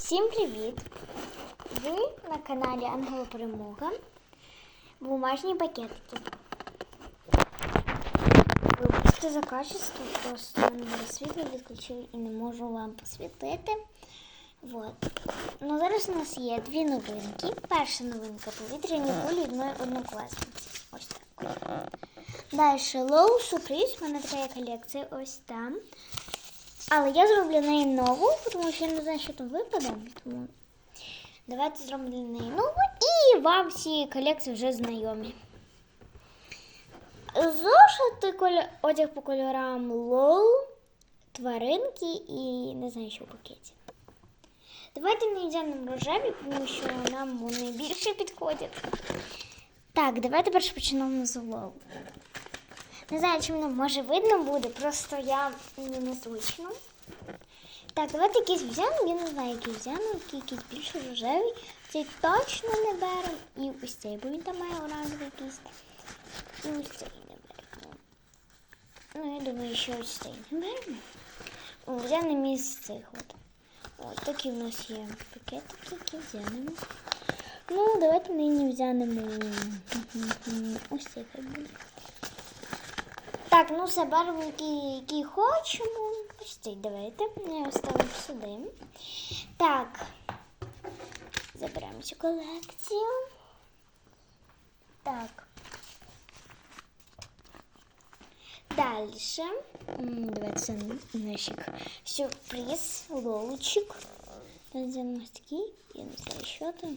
Всім привіт! Ви на каналі Ангела Перемога. Бумажні пакетики. Вибачте за качество, просто в мене світло відключили і не можу вам посвітити. Вот. Ну, зараз у нас є дві новинки. Перша новинка повітряні кулі моєї однокласниці. Ось так. Далі Low Surprise. У мене така колекція ось там. Але я зроблю неї нову, тому що я не знаю, що там випаде. Тому давайте зробимо неї нову. І вам всі колекції вже знайомі. Зошити одяг по кольорам лол, тваринки і не знаю, що в пакеті. Давайте не йдемо рожеві, тому що нам вони більше підходять. Так, давайте перше почнемо з лол. Не знаю, чи воно може видно буде, просто я мені незручно. Так, давайте якийсь взянемо, я не знаю, який який якийсь більш рожевий. Цей точно не беремо. І ось цей, бо він там має оранжевий якийсь. І ось цей не беремо. Ну, я думаю, що ось цей не беремо. О, взянемо із цих от. Ось такі в нас є пакетики, які взянемо. Ну, давайте нині взянемо ось цей хай буде. Так, ну все беремо, який, який хочемо. Ось цей давайте. Я його ставимо сюди. Так. Заберемо цю колекцію. Так. Далі. Давайте це нашик сюрприз, лоучик. Взяємо ось такий. Я не знаю, що там.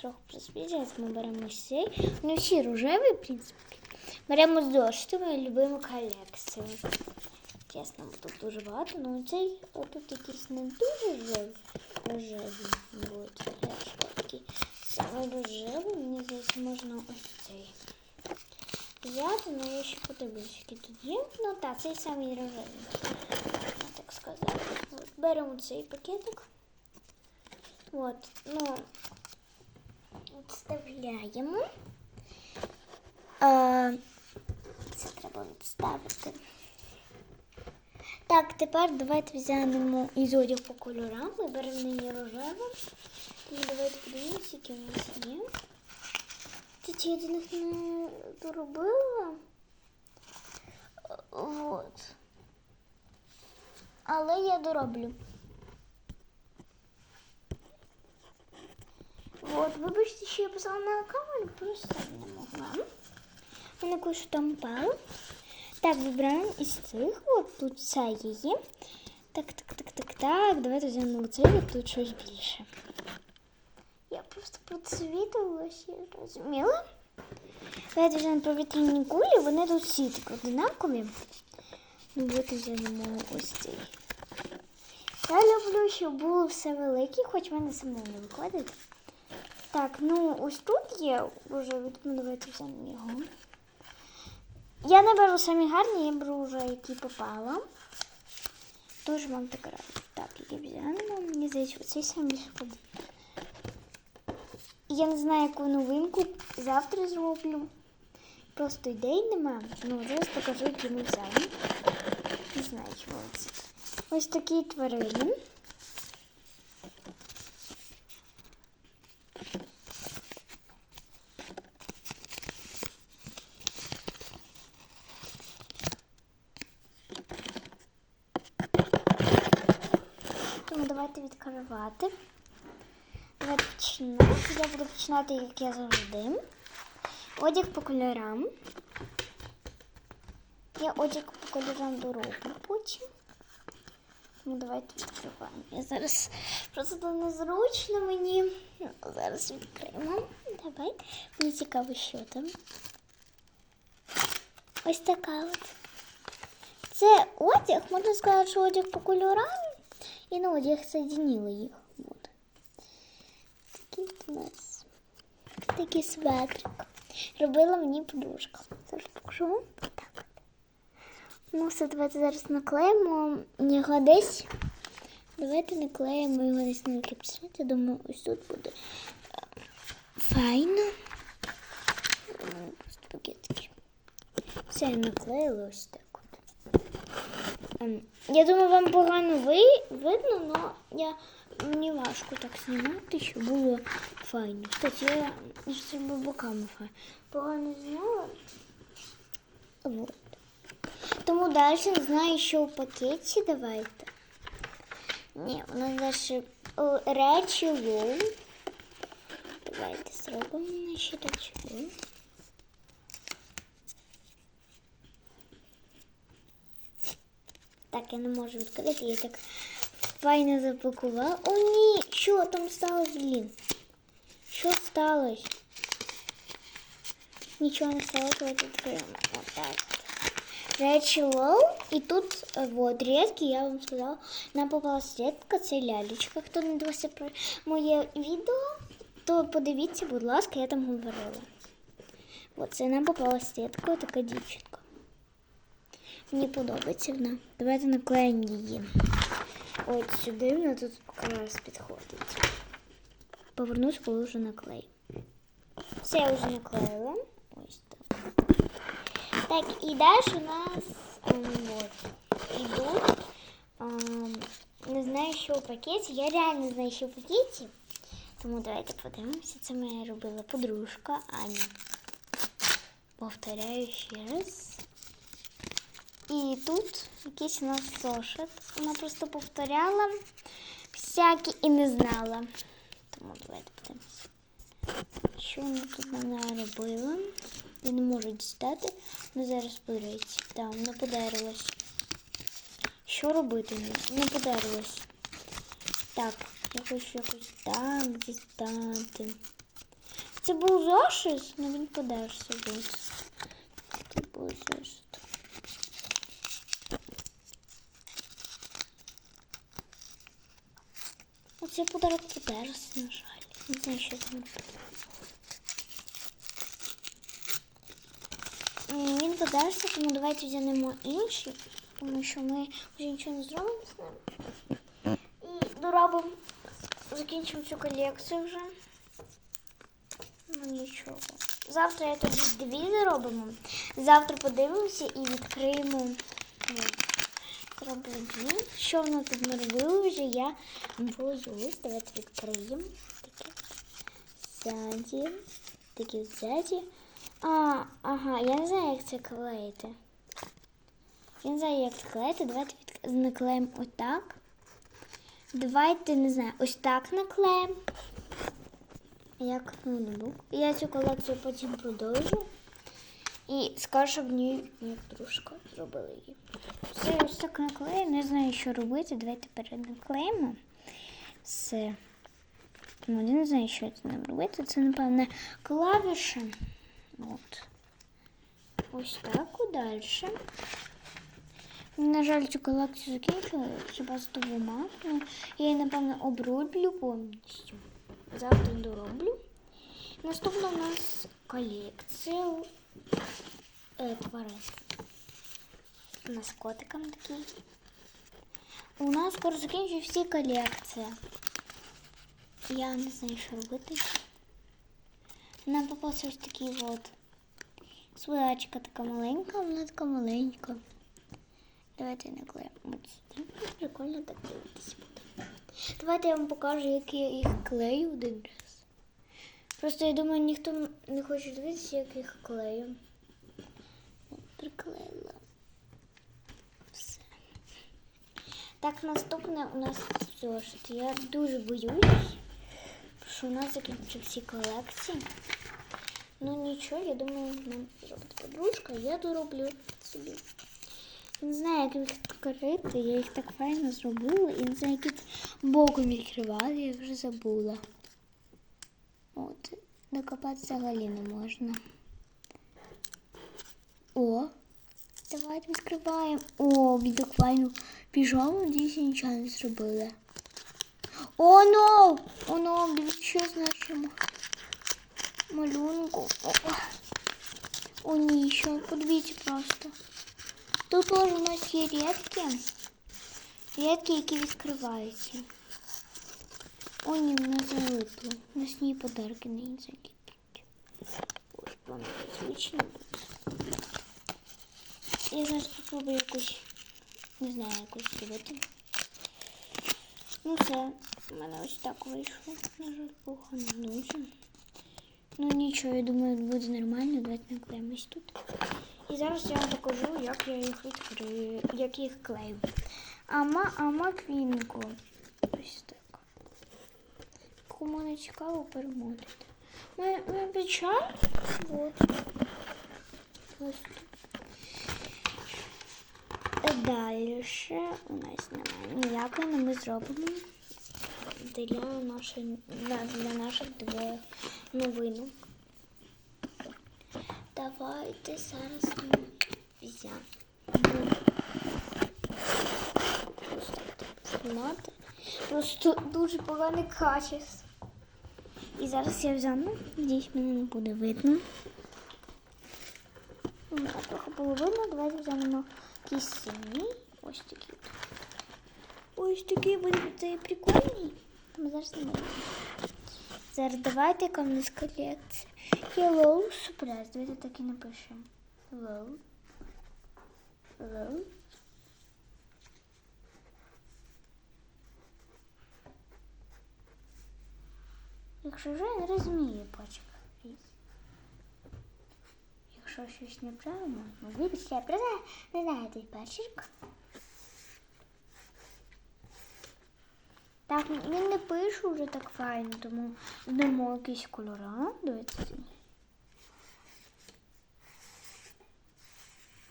Трохи приспізняється, ми беремо цей. Ну, всі рожеві, в принципі. Беремо з зошитами любимо колекцію. Чесно, тут дуже багато, але цей отут якийсь не дуже рожевий. Рожевий. Вот. рожевий, мені здається, можна ось цей. Взяти, але я ще подивлюсь, які тут є. Ну так, цей самий рожевий. Так сказати. Беремо цей пакетик. От, ну, відставляємо. А, це треба відставити. Так, тепер давайте взянемо із по кольорам. Ми беремо нині рожеву. Тому давайте подивимося, які у нас є. Чи я них не доробила? Вот. Але я дороблю. Вот, вибачте, що я писала на камеру, просто не могла. Мене кое-що там упало. Так, вибираємо із цих. От тут ця її. Так, так, так, так, так. Давайте візьмемо оцей, от тут щось більше. Я просто процвітувалася, я розуміла. Давайте візьмемо повітряні кулі, вони тут всі так одинакові. Ну, давайте візьмемо ось цей. Я люблю, щоб було все велике, хоч в мене самому не виходить. Так, ну ось тут є вже, ну давайте його. Я не беру самі гарні, я беру вже які попала. Дуже вам так раджу. Так, які взяємо. Мені здається, оцей сам більше. Я не знаю, яку новинку завтра зроблю. Просто ідей нема. Ну, зараз покажу, які ми взяли. Не знаю, чого це. Ось такі тварини. Тому давайте відкривати. Давайте починати. Я буду починати, як я завжди. Одяг по кольорам. Я одяг по кольорам дороблю потім. Тому давайте відкриваємо. Я зараз просто незручно мені. Ну, Зараз відкриємо. Давай. Мені цікаво, що там. Ось така от. Це одяг, можна сказати, що одяг по кольорам. І на одяг соединила їх. Вот. Такий у нас такий светрик. Робила мені подружка. Зараз покажу. Так. Ну, все, давайте зараз наклеїмо його десь. Давайте наклеїмо його десь на капсет. Я думаю, ось тут буде е, файно. Все, я наклеїла ось так. Ем, Я думаю, вам погано ви... видно, але я мені важко так знімати, щоб було файно. Кстати, я ж це боками файно. Погано зняла. Вот. Тому далі не знаю, що в пакеті давайте. Ні, у нас далі о, речі лоу. Давайте зробимо наші речі лоу. Так, я не можу відкрити, я так файно запакувала. О, ні! Що там сталося, блін? Що сталося? Нічого не сталося, давайте відкриємо. Отак. Речі лоу. І тут е, вот редки, я вам сказала, нам попалась редка, це лялечка. Хто не дивився про моє відео, то подивіться, будь ласка, я там говорила. От це нам попалась редка, така дівчинка. Мені подобається вона. Давайте наклеїмо її. От сюди вона тут якраз підходить. Повернусь, коли вже наклею. Все я вже наклеїла. Ось так. Так, і далі у нас ем, от, ідуть. ем, не знаю, що в пакеті. Я реально знаю, що в пакеті. Тому давайте подивимося. Це моя робила подружка Аня. Повторяю ще раз. І тут якийсь у нас зошит. Вона просто повторяла всякі і не знала. Тому давайте подивимося. Що вона тут вона робила? Я не можу дістати. Ну зараз подивіться. Так, вона подарилась. Що робити? Не подарилась. Так, я хочу якось так дістати. Це був зошит, але він подерся. Ось. Це був зошит. Оцей подарок подерся, на жаль. Не знаю, що там Він подерся, тому давайте взянемо інший, тому що ми вже нічого не зробимо з ним. І доробимо, закінчимо цю колекцію вже. Ну нічого. Завтра я тоді дві заробимо. Завтра подивимося і відкриємо. Дві. Що воно тут ми робили вже, я боюсь. Давайте відкриємо. Таке. Ззаді. Такі ззаді. А, ага, я не знаю, як це клеїти. Я не знаю, як це клеїти. Давайте від... наклеїмо отак. Давайте, не знаю, ось так наклеїмо. Як ноутбук. Я цю колекцію потім продовжу. І скажу, щоб мені як дружка зробила її. Все, ось так наклею. Не знаю, що робити. Давайте перенаклеїмо. Все. Ну, я не знаю, що це нам робити. Це, напевне, клавіші. От. Ось так і. На жаль, цю колекцію закінчила хіба з двома. Ну, Я її, напевно, оброблю повністю. Завтра дороблю. Наступна у нас колекція е, тварин. У нас котиком такий. У нас скоро закінчують всі колекції. Я не знаю, що робити. Нам попався ось такий от. Сводачка така маленька, вона така маленька. Давайте наклеїмо. Прикольно так дивитися буде. Давайте я вам покажу, як я їх клею один раз. Просто я думаю, ніхто не хоче дивитися, як їх клею. От, Приклеїла. Все. Так, наступне у нас зошит. Я дуже боюсь, що у нас закінчаться всі колекції. Ну нічого, я думаю, нам зробить подружка, я дороблю собі. Не знаю, як їх відкрити, я їх так файно зробила і не знаю, як їх боком відкривати, я вже забула. От, докопатися взагалі не можна. О, давайте відкриваємо. О, він так файно піжаму, я нічого не зробила. О, но! О, но, дивіться, що з малюнку. О, о ні, що, подивіться просто. Тут теж у нас є рідки. Рідки, які відкриваються. О, ні, вона залипла. У нас ні подарки не закидуть. Ось, звичні будуть. Я зараз спробую якусь, не знаю, якусь зробити. Ну все, У мене ось так вийшло. На жаль, погано дуже. Ну нічого, я думаю, буде нормально. Давайте наклеїмось тут. І зараз я вам покажу, як я їх відкрию, як їх клею. Ама, ама квінку. Ось так. Кому не цікаво, перемотайте. Моя, моя печаль. Вот. Ось тут. Далі у нас немає ніякої, але ми зробимо для наших, для, наших двох новинок. Давайте зараз ми взямо. Просто. Просто дуже погане качество. І зараз я взяну, надіюсь, мене не буде видно. Ну, трохи було давайте взянемо якийсь синій. Ось такий. от. Ось такий буде цей прикольний. Ми зараз не будемо. Зараз давайте яка в нас колекція. Hello Surprise. Давайте так і напишемо. Hello. Hello. Якщо вже я не розумію почек. Якщо щось неправильно, вибачте, я просто не знаю цей почерк. Так, він не пише вже так файно, тому додамо якісь кольора. Давайте.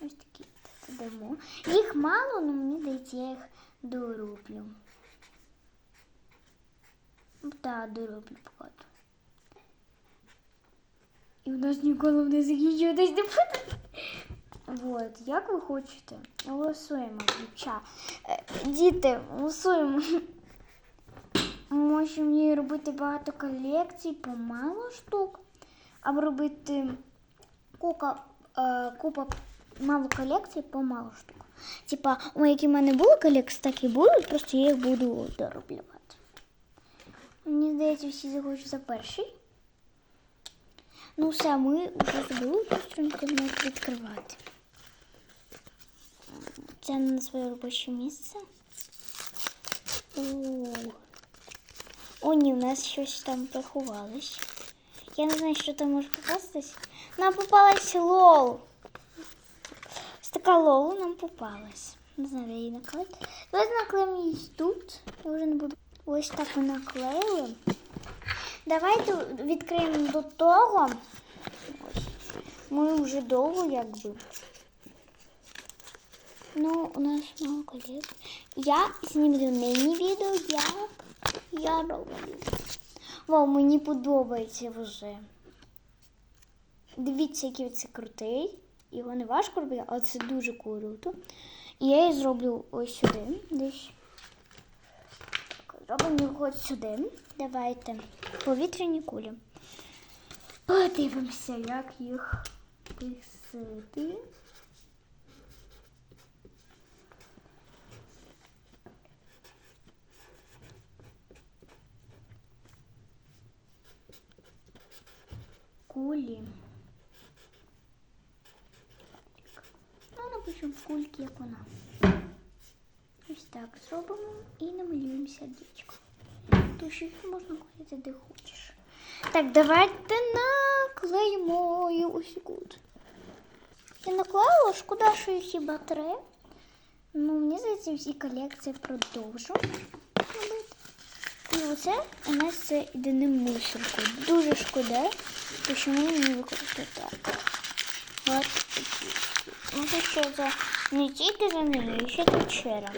Ось такі додамо. Їх мало, але мені здається, я їх дороблю. Так, дороблю багато. І у нас ніколи не закінчуватись не буде. Вот, як ви хочете? Голосуємо, дівча. Е, Діти, голосуємо. Можемо її робити багато колекцій по мало штук, або робити кука, е, купа мало колекцій по штук. Типа, у які в мене були колекції, так і будуть, просто я їх буду дороблювати. Мені здається, всі захочуть за перший. Ну, все, ми вже зробили струнку відкривати. Це на своє робоче місце. О, О, ні, у нас щось там приховалось. Я не знаю, що там може попастись. Нам попалась лол. Ось така лол нам попалась. Не знаю, де її наклеїти. Давайте наклеїмо її тут. Я вже не буду. Ось так ми наклеїли. Давайте відкриємо до того. Ми вже довго якби. Ну, у нас мало колес. Я знімлю нині відео, як я роблю. Вау, мені подобається вже. Дивіться, який це крутий. Його не важко робити, але це дуже круто. І я її зроблю ось сюди. Десь. Робимо його сюди. Давайте повітряні кулі. Подивимося, як їх писати. Кулі. Ну, напишемо кульки, як вона. Так зробимо і намалюємо сердечко. То що їх можна клеїти де хочеш. Так, давайте наклеїмо ось тут. Я наклеїла, шкода, що їх хіба три. Ну, мені здається, всі колекції продовжу робити. І оце у нас це не мусорку. Дуже шкода, що мені не використати так. От такі. Ну, це що за не тільки за нею, ще тут раз.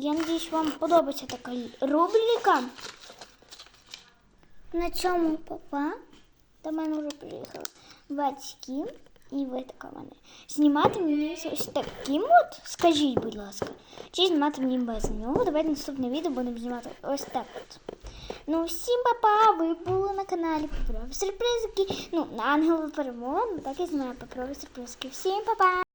Я надіюсь, вам подобається така рубрика. На цьому папа. До мене вже приїхали батьки. І ви така мене. Знімати мені ось таким от, скажіть, будь ласка, чи знімати мені без нього. Давайте наступне відео будемо знімати ось так от. Ну, всім папа, ви були на каналі Паперові сюрпризики. Ну, на ангели перемоги, так і знаю Паперові сюрпризики. Всім папа!